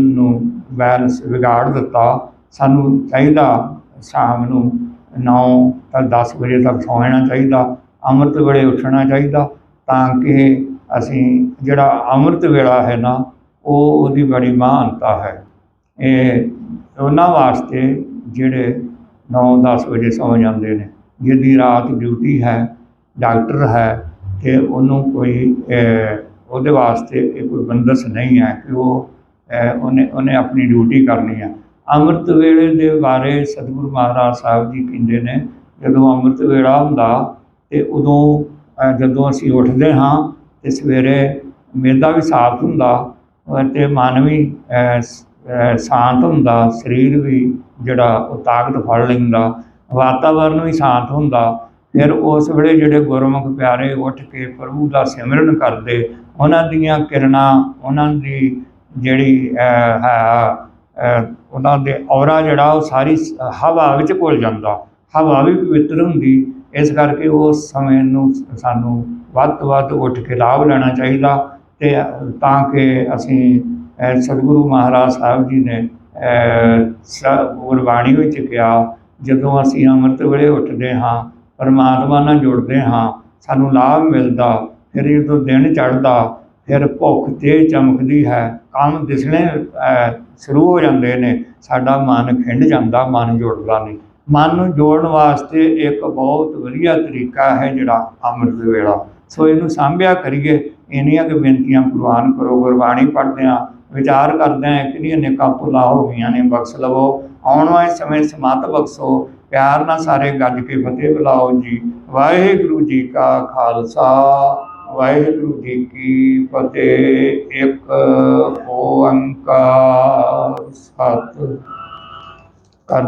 ਨੂੰ ਬੈਲੈਂਸ ਵਿਗਾੜ ਦਿੱਤਾ। ਸਾਨੂੰ ਚਾਹੀਦਾ ਸ਼ਾਮ ਨੂੰ 9 ਤਾਂ 10 ਵਜੇ ਤੱਕ ਸੌਂ ਜਾਣਾ ਚਾਹੀਦਾ, ਅੰਮ੍ਰਿਤ ਵੇਲੇ ਉੱਠਣਾ ਚਾਹੀਦਾ ਤਾਂ ਕਿ ਅਸੀਂ ਜਿਹੜਾ ਅੰਮ੍ਰਿਤ ਵੇਲਾ ਹੈ ਨਾ, ਉਹ ਉਹਦੀ ਬੜੀ ਮਹਾਨਤਾ ਹੈ। ਇਹ ਉਹਨਾਂ ਵਾਸਤੇ ਜਿਹੜੇ 9-10 ਵਜੇ ਸੌਂ ਜਾਂਦੇ ਨੇ, ਜਿਹਦੀ ਰਾਤ ਡਿਊਟੀ ਹੈ ਡਾਕਟਰ ਹੈ ਕਿ ਉਹਨੂੰ ਕੋਈ ਉਹਦੇ ਵਾਸਤੇ ਇਹ ਕੋਈ ਬੰਦਸ਼ ਨਹੀਂ ਹੈ ਕਿ ਉਹ ਉਹਨੇ ਉਹਨੇ ਆਪਣੀ ਡਿਊਟੀ ਕਰਨੀ ਹੈ ਅੰਮ੍ਰਿਤ ਵੇਲੇ ਦੇ ਬਾਰੇ ਸਤਿਗੁਰੂ ਮਹਾਰਾਜ ਸਾਹਿਬ ਜੀ ਕਹਿੰਦੇ ਨੇ ਜਦੋਂ ਅੰਮ੍ਰਿਤ ਵੇਲਾ ਹੁੰਦਾ ਤੇ ਉਦੋਂ ਜਦੋਂ ਅਸੀਂ ਉੱਠਦੇ ਹਾਂ ਤੇ ਸਵੇਰੇ ਮੇਦਾ ਵੀ ਸਾਫ਼ ਹੁੰਦਾ ਅਹ, ਤੇ ਮਨ ਵੀ ਸ਼ਾਂਤ ਹੁੰਦਾ ਸਰੀਰ ਵੀ ਜਿਹੜਾ ਉਹ ਤਾਕਤ ਫੜ ਲੈਂਦਾ ਵਾਤਾਵਰਨ ਵੀ ਸ਼ਾਂਤ ਹੁੰਦਾ। ਫਿਰ ਉਸ ਵੇਲੇ ਜਿਹੜੇ ਗੁਰਮੁਖ ਪਿਆਰੇ ਉੱਠ ਕੇ ਪ੍ਰਭੂ ਦਾ ਸਿਮਰਨ ਕਰਦੇ ਉਹਨਾਂ ਦੀਆਂ ਕਿਰਨਾਂ ਉਹਨਾਂ ਦੀ ਜਿਹੜੀ ਹੈ ਉਹਨਾਂ ਦੇ ਔਰਾ ਜਿਹੜਾ ਉਹ ਸਾਰੀ ਹਵਾ ਵਿੱਚ ਘੁਲ ਜਾਂਦਾ। ਹਵਾ ਵੀ ਪਵਿੱਤਰ ਹੁੰਦੀ। ਇਸ ਕਰਕੇ ਉਸ ਸਮੇਂ ਨੂੰ ਸਾਨੂੰ ਵੱਧ ਤੋਂ ਵੱਧ ਉੱਠ ਕੇ ਲਾਭ ਲੈਣਾ ਚਾਹੀਦਾ ਤੇ ਤਾਂ ਕਿ ਅਸੀਂ ਸਤਿਗੁਰੂ ਮਹਾਰਾਜ ਸਾਹਿਬ ਜੀ ਨੇ ਸ- ਗੁਰਬਾਣੀ ਵਿੱਚ ਕਿਹਾ, ਜਦੋਂ ਅਸੀਂ ਅੰਮ੍ਰਿਤ ਵੇਲੇ ਉੱਠਦੇ ਹਾਂ, ਪਰਮਾਤਮਾ ਨਾਲ ਜੁੜਦੇ ਹਾਂ, ਸਾਨੂੰ ਲਾਭ ਮਿਲਦਾ ਫਿਰ ਜਦੋਂ ਦਿਨ ਚੜ੍ਹਦਾ ਫਿਰ ਭੁੱਖ ਤੇ ਚਮਕਦੀ ਹੈ, ਕੰਮ ਦਿਸਣੇ ਸ਼ੁਰੂ ਹੋ ਜਾਂਦੇ ਨੇ, ਸਾਡਾ ਮਨ ਖਿੰਡ ਜਾਂਦਾ, ਮਨ ਜੁੜਦਾ ਨਹੀਂ। ਮਨ ਨੂੰ ਜੋੜਨ ਵਾਸਤੇ ਇੱਕ ਬਹੁਤ ਵਧੀਆ ਤਰੀਕਾ ਹੈ ਜਿਹੜਾ ਅੰਮ੍ਰਿਤ ਵੇਲਾ। ਸੋ ਇਹਨੂੰ ਸਾਂਭਿਆ ਕਰੀਏ, ਇੰਨੀਆਂ ਕਿ ਬੇਨਤੀਆਂ ਕੁਰਬਾਨ ਕਰੋ, ਗੁਰਬਾਣੀ ਪੜ੍ਹਦੇ ਹਾਂ, ਵਿਚਾਰ ਕਰਦੇ ਹਾਂ ਕਿ ਅਨੇਕਾਂ ਭੁੱਲਾਂ ਹੋ ਗਈਆਂ ਨੇ, ਬਖਸ਼ ਲਵੋ। ਆਉਣ ਵਾਲੇ ਸਮੇਂ ਸਮਤ ਬਖਸ਼ੋ, ਪਿਆਰ ਨਾਲ ਸਾਰੇ ਗੱਜ ਕੇ ਫਤਿਹ ਬੁਲਾਓ ਜੀ। ਵਾਹਿਗੁਰੂ ਜੀ ਕਾ ਖਾਲਸਾ। ਵਾਹਿਗੁਰੂ ਜੀ ਕੀ ਫਤਿਹ। ਇੱਕ ਓੰਕਾਰ ਸਤ। ਕਰ